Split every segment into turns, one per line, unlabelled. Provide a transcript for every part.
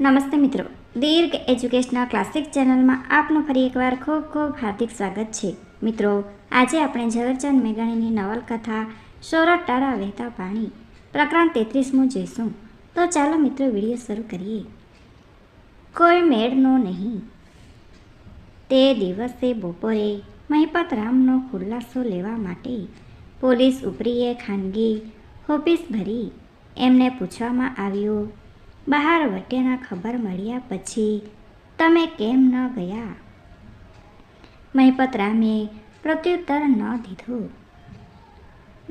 નમસ્તે મિત્રો. દીર્ઘ educational classic ચેનલમાં આપનું ફરી એકવાર ખૂબ ખૂબ હાર્દિક સ્વાગત છે. મિત્રો, આજે આપણે ઝવેરચંદ મેઘાણીની નવલકથા સોરઠ ટાળા વહેતા પાણી, પ્રકરણ તેત્રીસમું જોઈશું. તો ચાલો મિત્રો વીડિયો શરૂ કરીએ. કોઈ મેળનો નહીં. તે દિવસે બપોરે મહિપત રામનો ખુલાસો લેવા માટે પોલીસ ઉપરીએ ખાનગી ઓફિસ ભરી. એમને પૂછવામાં આવ્યું બહાર વટેના ખબર મળ્યા પછી, તમે કેમ ન ગયા? મહિપત રામે પ્રત્યુત્તર ન દીધું.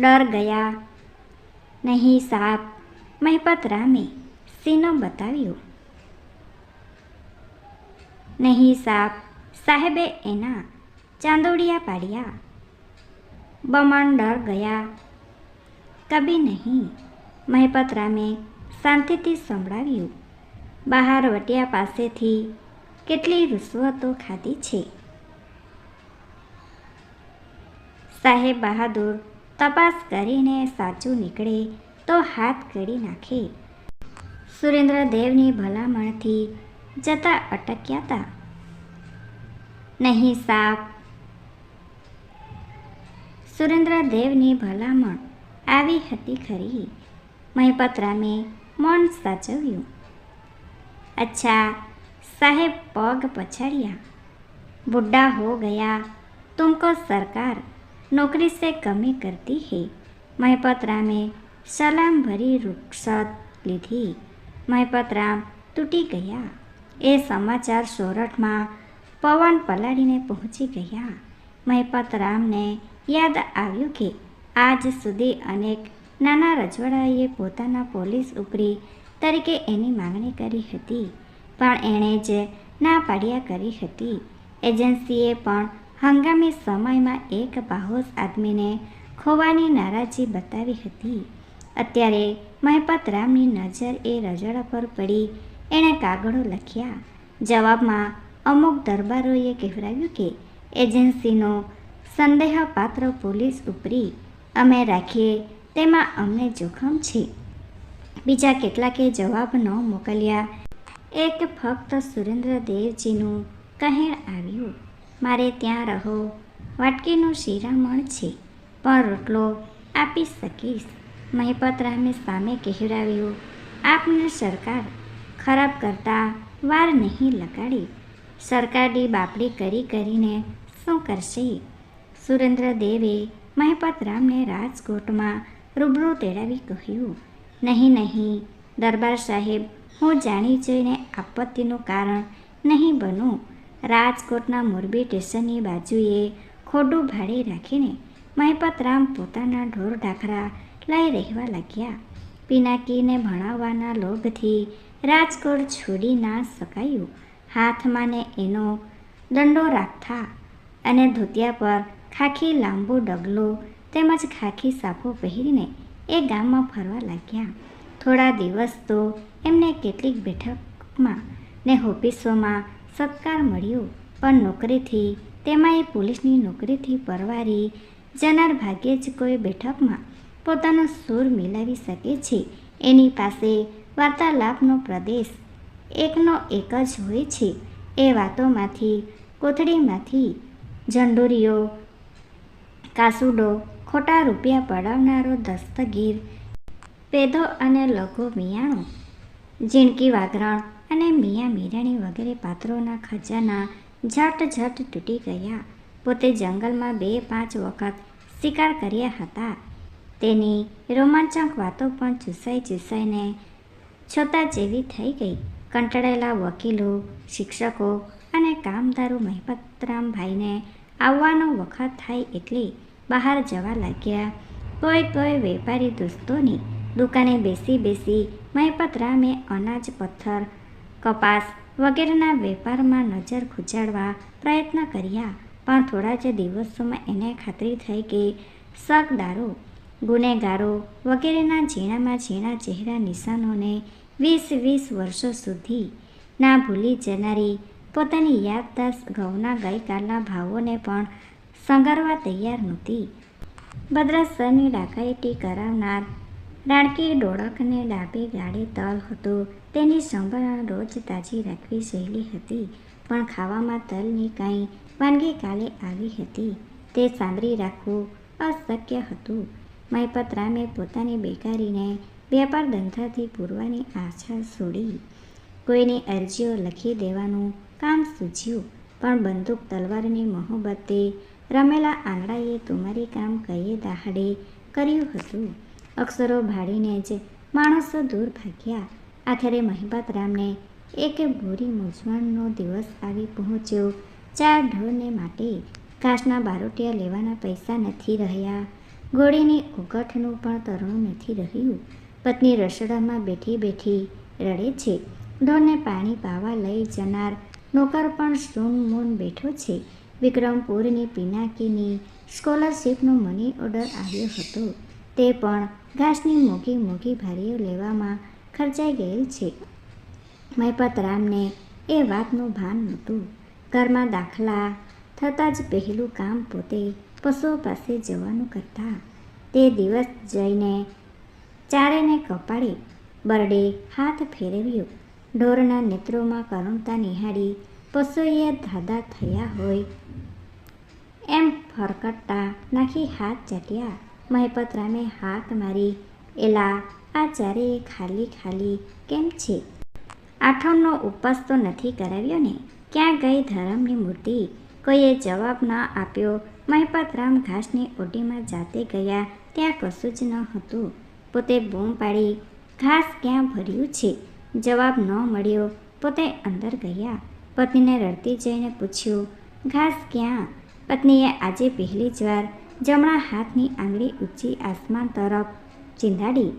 ડર ગયા. નહીં સાપ મહિપત રામે સીનો બતાવ્યો. નહીં સાપ સાહેબે એના ચાંદોડિયા પાડ્યા. બમણ ડર ગયા. કભી નહીં મહિપત રામે શાંતિથી સંભળાવ્યું. બહાર વટિયા પાસેથી કેટલી રૂશ્વતો ખાધી છે? સાહેબ બહાદુર, તપાસ કરીને સાચું નીકળે તો હાથ કરી નાખે. સુરેન્દ્રદેવની ભલામણથી જતા અટક્યા હતા નહીં સાપ સુરેન્દ્રદેવની ભલામણ આવી હતી ખરી. મહિપત રામે મૌન સાચવ્યું. અચ્છા, સાહેબ પગ પછાડ્યા. બુઢા હો ગયા. તુમકો સરકાર નોકરી સે કમી કરતી હે. મહેપતરામે रामे સલામ ભરી રૂક્ષત લીધી. મહેપતરામ તૂટી ગયા. એ સમાચાર સોરઠમાં પવન પલાડીને પહોંચી ગયા. મહેપતરામને યાદ આવ્યું કે આજ સુધી અનેક નાના રજવાડાએ પોતાના પોલીસ ઉપરી તરીકે એની માંગણી કરી હતી. પણ એણે જ ના પાડ્યા કરી હતી. એજન્સીએ પણ હંગામી સમયમાં એક બાહોશ આદમીને ખોવાની નારાજી બતાવી હતી. અત્યારે મહેપત રામની નજર એ રજવાડા પર પડી. એણે કાગળો લખ્યા. જવાબમાં અમુક દરબારોએ કહેવરાવ્યું કે, એજન્સીનો સંદેહપાત્ર પોલીસ ઉપરી અમે રાખીએ તેમાં અમને જોખમ છે. બીજા કેટલાકે જવાબ ન મોકલ્યા. એક ફક્ત સુરેન્દ્રદેવજીનું કહેણ આવ્યું, મારે ત્યાં રહો, વાટકીનું શિરામણ છે, પણ રોટલો આપી શકીશ. મહિપતરામે સામે કહેવડાવ્યું, આપને સરકાર ખરાબ કરતા વાર નહીં લગાડી. સરકારની બાપડી કરી કરીને શું કરશે? સુરેન્દ્રદેવે મહેપતરામને રાજકોટમાં રૂબરૂ તેડાવી કહ્યું, નહીં નહીં, દરબાર સાહેબ, હું જાણી જોઈને આપત્તિનું કારણ નહીં બનું. રાજકોટના મોરબી સ્ટેશનની બાજુએ ખોડું ભાડે રાખીને મહેપતરામ પોતાના ઢોર ઢાખરા લઈ રહેવા લાગ્યા. પિનાકીને ભણાવવાના લોભથી રાજકોટ છોડી ના શકાયું. હાથમાં ને એનો દંડો રાખતા અને ધોતિયા પર ખાખી લાંબો ડગલો તેમજ ખાખી સાફો પહેરીને એ ગામમાં ફરવા લાગ્યા. થોડા દિવસ તો એમને કેટલીક બેઠકમાં ને ઓફિસોમાં સત્કાર મળ્યો, પણ નોકરીથી તેમાં એ પોલીસની નોકરીથી પરવારી જનાર ભાગ્યે જ કોઈ બેઠકમાં પોતાનો સૂર મિલાવી શકે છે. એની પાસે વાર્તાલાપનો પ્રદેશ એકનો એક જ હોય છે. એ વાતોમાંથી, કોથળીમાંથી ઝંડોરીઓ, કાસુડો ખોટા રૂપિયા પડાવનારો દસ્તગીર પેધો અને લઘુ મિયાણો, ઝીણકી વાગરણ અને મિયા મીરાણી વગેરે પાત્રોના ખજાના ઝટ ઝટ તૂટી ગયા. પોતે જંગલમાં બે પાંચ વખત શિકાર કર્યા હતા. તેની રોમાંચક વાતો પણ ચૂસાઈ ચૂસાઈને છોતા જેવી થઈ ગઈ. કંટાળેલા વકીલો, શિક્ષકો અને કામદારો મહેપતરામભાઈને આવવાનો વખત થાય એટલે બહાર જવા લાગ્યા. કોઈ કોઈ વેપારી દોસ્તોની દુકાને બેસી બેસી મહિપતરામે અનાજ, પથ્થર, કપાસ વગેરેના વેપારમાં નજર ખૂંચાડવા પ્રયત્ન કર્યા. પણ થોડા જ દિવસોમાં એને ખાતરી થઈ કે શકદારો ગુનેગારો વગેરેના ઝીણામાં ઝીણા ચહેરા નિશાનોને વીસ વીસ વર્ષો સુધી ના ભૂલી જનારી પોતાની યાદદાસ્ત ઘઉંના ગઈકાલના ભાવોને પણ સંગારવા તૈયાર નહોતી. ભદ્રાસરની ડાકાયતી કરાવનાર રાણકી ડોળકને ડાબે ગાડે તલ હતો. તેની સંભાળ રોજ તાજી રાખવી સહેલી હતી, પણ ખાવામાં તલની કાંઈ વાનગી કાલે આવી હતી. તે સાંભળી રાખવું અશક્ય હતું. મયપતરામે પોતાની બેકારીને વેપાર ધંધાથી પૂરવાની આશા છોડી. કોઈની અરજીઓ લખી દેવાનું કામ સૂઝ્યું. પણ બંદૂક તલવારની મોહબ્બતે રમેલા આંગળાએ તુમારી કામ કહીએ દાહડે કર્યું હતું. અક્ષરો ભાડીને જ માણસો દૂર ભાગ્યા. આખરે મહિપત રામને એક ભૂરી મૂંઝવણનો દિવસ આવી પહોંચ્યો. ચાર ઢોરને માટે ઘાસના બારોટિયા લેવાના પૈસા નથી રહ્યા. ગોળીની ઉગઠનું પણ તરણું નથી રહ્યું. પત્ની રસોડામાં બેઠી બેઠી રડે છે. ઢોરને પાણી પાવા લઈ જનાર નોકર પણ સૂન મૂન બેઠો છે. વિક્રમપુરની પિનાકીની સ્કોલરશીપનો મની ઓર્ડર આવ્યો હતો. તે પણ ઘાસની મોઘી મોઘી ભારીઓ લેવામાં ખર્ચાઈ ગયેલ છે. મહેપતરામને એ વાતનું ભાન નહોતું. ઘરમાં દાખલા થતાં જ પહેલું કામ પોતે પશુઓ પાસે જવાનું કરતા. તે દિવસ જઈને ચારેને કપાળે બરડે હાથ ફેરવ્યો. ઢોરના નેત્રોમાં કરુણતા નિહાળી પશુએ ધાધા થયા હોય. એમ ફરકટતા નાખી હાથ ચાટ્યા. મહેપતરામે હાથ મારી, એલા, આ ચારે ખાલી ખાલી કેમ છે? આઠમનો ઉપવાસ તો નથી કરાવ્યો ને? ક્યાં ગઈ ધરમની મૂર્તિ? કોઈએ જવાબ ન આપ્યો. મહેપતરામ ઘાસની ઓટીમાં જાતે ગયા. ત્યાં કશું જ ન હતું. પોતે બૂમ પાડી, ઘાસ ક્યાં ભર્યું છે? જવાબ ન મળ્યો. પોતે અંદર ગયા. પત્નીને રડતી જઈને પૂછ્યું, ઘાસ ક્યાં? પત્નીએ આજે પહેલી જ વાર જમણા હાથની આંગળી ઊંચી આસમાન તરફ ચીંધાડી.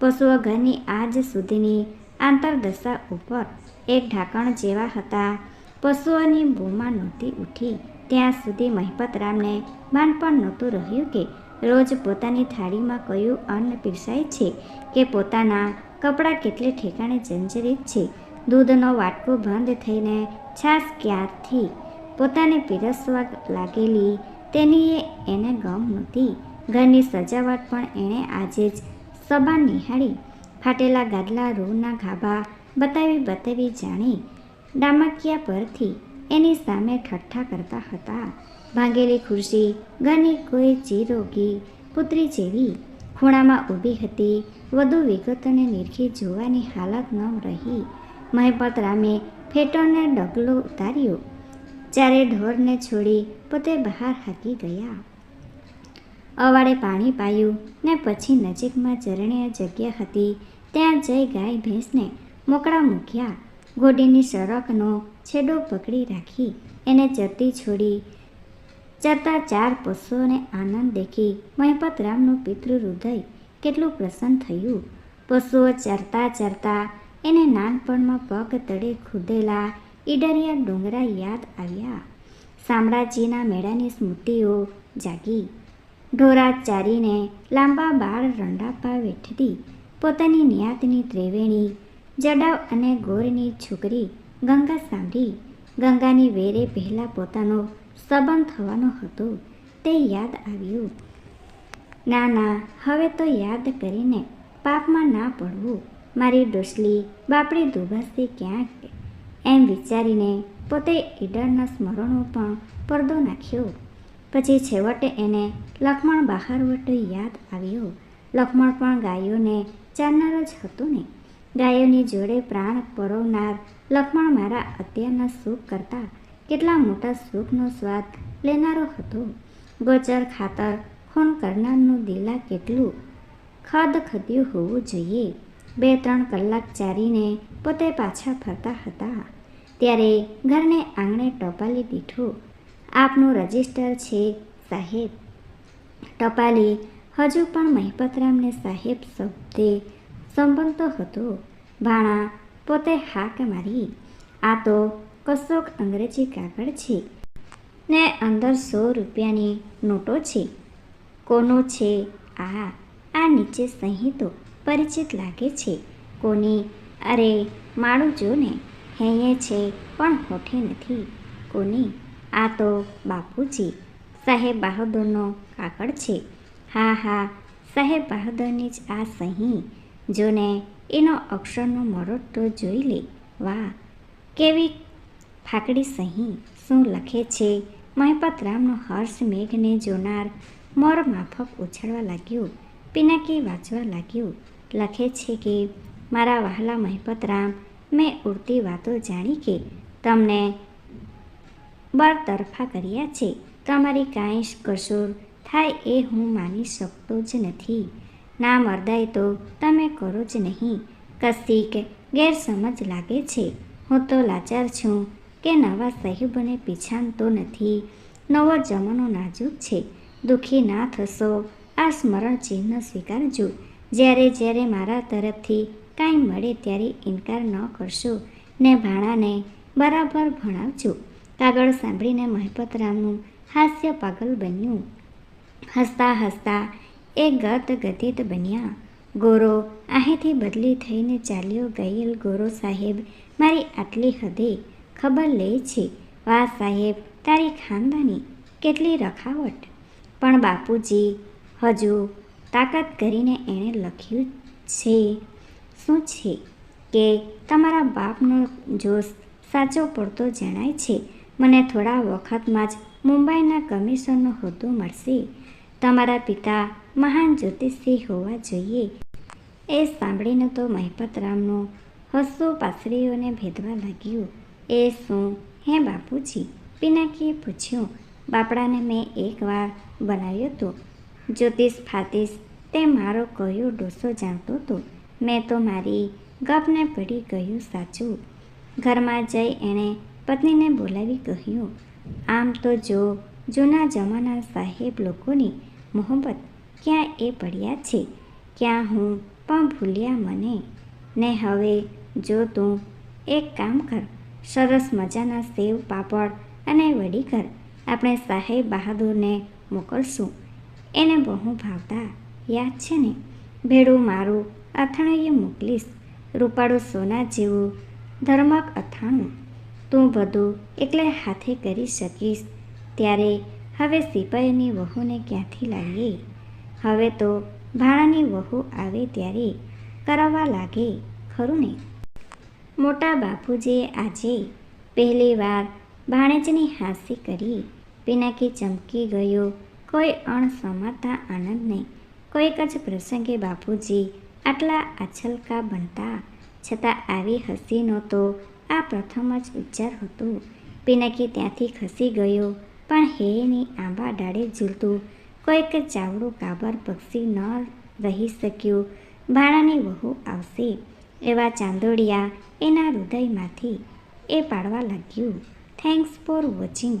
પશુઓ ઘરની આજ સુધીની આંતરદશા ઉપર એક ઢાંકણ જેવા હતા. પશુઓની બૂમા નહોતી ઉઠી. ત્યાં સુધી મહિપતરામને ભાન પણ નહોતું રહ્યું કે રોજ પોતાની થાળીમાં કયું અન્ન પીરસાય છે કે પોતાના કપડાં કેટલે ઠેકાણે જંજરિત છે? દૂધનો વાટકો બંધ થઈને છાશ ક્યારથી? પોતાને પીરસવા લાગેલી તેની એને ગમ નહોતી. ઘરની સજાવટ પણ એણે આજે જ સભા નિહાળી. ફાટેલા ગાદલા રૂના ગાભા બતાવી બતાવી જાણી. ડામકિયા પરથી એની સામે ઠઠ્ઠા કરતા હતા. ભાંગેલી ખુરશી, ઘરની કોઈ ચીરોગી પુત્રી જેવી ખૂણામાં ઊભી હતી. વધુ વિગતોને નિરખી જોવાની હાલત ન રહી. મહેપતરામે ફેટોને ડગલો ઉતાર્યો. ત્યારે ઢોરને છોડી પોતે બહાર હાકી ગયા. અવાડે પાણી પાયું ને પછી નજીકમાં ચરણીય જગ્યા હતી. ત્યાં જઈ ગાય ભેંસને મોકળા મૂક્યા. ઘોડીની સડકનો છેડો પકડી રાખી. એને ચરતી છોડી ચરતા ચાર પશુઓને આનંદ દેખી મહેપતરામનું પિતૃ હૃદય કેટલું પ્રસન્ન થયું. પશુઓ ચરતા ચરતા એને નાનપણમાં પગ તળે ખુદેલા ઈડરિયા ડુંગરા યાદ આવ્યા. શામળાજીના મેળાની સ્મૃતિઓ જાગી. ઢોરા ચારીને લાંબા બાળ રંડાપા વેઠતી પોતાની નિયાતની ત્રિવેણી, જડાવ અને ગોરની છોકરી ગંગા સાંભળી. ગંગાની વેરે પહેલાં પોતાનો સંબંધ થવાનો હતો. તે યાદ આવ્યું. ના ના, હવે તો યાદ કરીને પાપમાં ના પડવું. મારી ડોસલી બાપડી દુભાસી ક્યાંક એમ વિચારીને પોતે ઈડરના સ્મરણો પણ પડદો નાખ્યો. પછી છેવટે એને લક્ષ્મણ બહારવટો યાદ આવ્યો. લક્ષ્મણ પણ ગાયોને ચારનાર જ હતો ને. ગાયોની જોડે પ્રાણ પરોવનાર લક્ષ્મણ મારા અત્યારના સુખ કરતાં કેટલા મોટા સુખનો સ્વાદ લેનારો હતો. ગોચર ખાતર ખૂન કરનારનું દિલા કેટલું ખદખદ્યું હોવું જોઈએ. બે ત્રણ કલાક ચારીને પોતે પાછા ફરતા હતા. ત્યારે ઘરને આંગણે ટપાલી દીઠું, આપનું રજિસ્ટર છે સાહેબ. ટપાલી હજુ પણ મહેપતરામને સાહેબ શબ્દે સંબંધતો હતો. ભાણા પોતે હાક મારી, આ તો કશોક અંગ્રેજી કાગળ છે ને અંદર સો રૂપિયાની નોટો છે. કોનું છે? આ આ નીચે સહી તો પરિચિત લાગે છે. કોની? અરે, માળું જો ને હૈયે છે, પણ હોઠે નથી. કોની? આ તો બાપુજી. સાહેબ બહાદુરનો કાકડ છે. હા હા, સાહેબ બહાદુરની જ આ સહી. જોને, એનો અક્ષરનો મરોટો જોઈ લે. વાહ, કેવી ફાકડી સહી. શું લખે છે? મહેપત રામનો હર્ષ મેઘને જોનાર મોર માફક ઉછળવા લાગ્યો, પિનાકી વાંચવા લાગ્યું, લખે છે કે, મારા વહાલા મહેપતરામ, મેં ઉડતી વાતો જાણી કે તમને બરતરફા કર્યા છે. તમારી કાંઈ કસૂર થાય એ હું માની શકતો જ નથી. ના મરદાય તો તમે કરો જ નહીં. કશીક ગેરસમજ લાગે છે. હું તો લાચાર છું કે નવા સાહેબને પીછાણતો નથી. નવો જમાનો નાજુક છે. દુઃખી ના થશો આ સ્મરણ ચિહ્ન સ્વીકારજો. જ્યારે જ્યારે મારા તરફથી કાંઈ મળે ત્યારે ઇનકાર ન કરશો. ને ભાણાને બરાબર ભણાવજો. કાગળ સાંભળીને મહેપતરામનું હાસ્ય પાગલ બન્યું. હસતા હસતા એ ગત ગતિત બન્યા. ગોરો અહીંથી બદલી થઈને ચાલ્યો ગયેલ ગોરો સાહેબ, મારી આટલી હદે ખબર લે છે. વાહ સાહેબ, તારી ખાનદાની કેટલી રખાવટ. પણ બાપુજી, હજુ તાકાત કરીને એણે લખ્યું છે. શું છે કે તમારા બાપનો જોશ સાચો પડતો જણાય છે? મને થોડા વખતમાં જ મુંબઈના કમિશનનો હોદ્દો મળશે. તમારા પિતા મહાન જ્યોતિષી હોવા જોઈએ. એ સાંભળીને તો મહેપતરામનો હસવું પાસરીઓને ભેદવા લાગ્યું. એ શું? હે બાપુજી, પિનાકીએ પૂછ્યું. બાપડાને મેં એકવાર બનાવ્યો હતો. જ્યોતિષ ફાતિશ તે મારો કયો ડોસો જાણતો હતો. મેં તો મારી ગપને પડી ગયું સાચું. ઘરમાં જઈ એણે પત્નીને બોલાવી કહ્યું, આમ તો જો જૂના જમાના સાહેબ લોકોની મોહબ્બત ક્યાં એ પડ્યા છે? ક્યાં હું પણ ભૂલ્યા મને? ને હવે જો તું એક કામ કર, સરસ મજાના સેવ પાપડ અને વડી કર આપણે સાહેબ બહાદુરને મોકલશું. એને બહુ ભાવતા યાદ છે ને? ભેડું મારું અથાણું મોકલીશ. રૂપાળું સોના જેવું ધર્મક અથાણું. તું બધું એકલે હાથે કરી શકીશ. ત્યારે હવે સિપાહીની વહુને ક્યાંથી લાવીએ? હવે તો ભાણાની વહુ આવે ત્યારે કરાવવા લાગે, ખરું ને? મોટા બાપુજીએ આજે પહેલીવાર ભાણેજની હાંસી કરી. પિનાકી ચમકી ગયો. કોઈ અણસમાતા આનંદને કોઈક જ પ્રસંગે બાપુજી આટલા આછલકા બનતા. છતાં આવી હસી નહોતો. આ પ્રથમ જ વિચાર હતો. પિનાકી ત્યાંથી ખસી ગયો. પણ હેની આંબા ડાળે ઝૂલતું. કોઈક ચાવડું કાબર પક્ષી ન રહી શક્યું. ભાણાની વહુ આવશે. એવા ચાંદોડિયા એના હૃદયમાંથી એ પાડવા લાગ્યું. Thanks for watching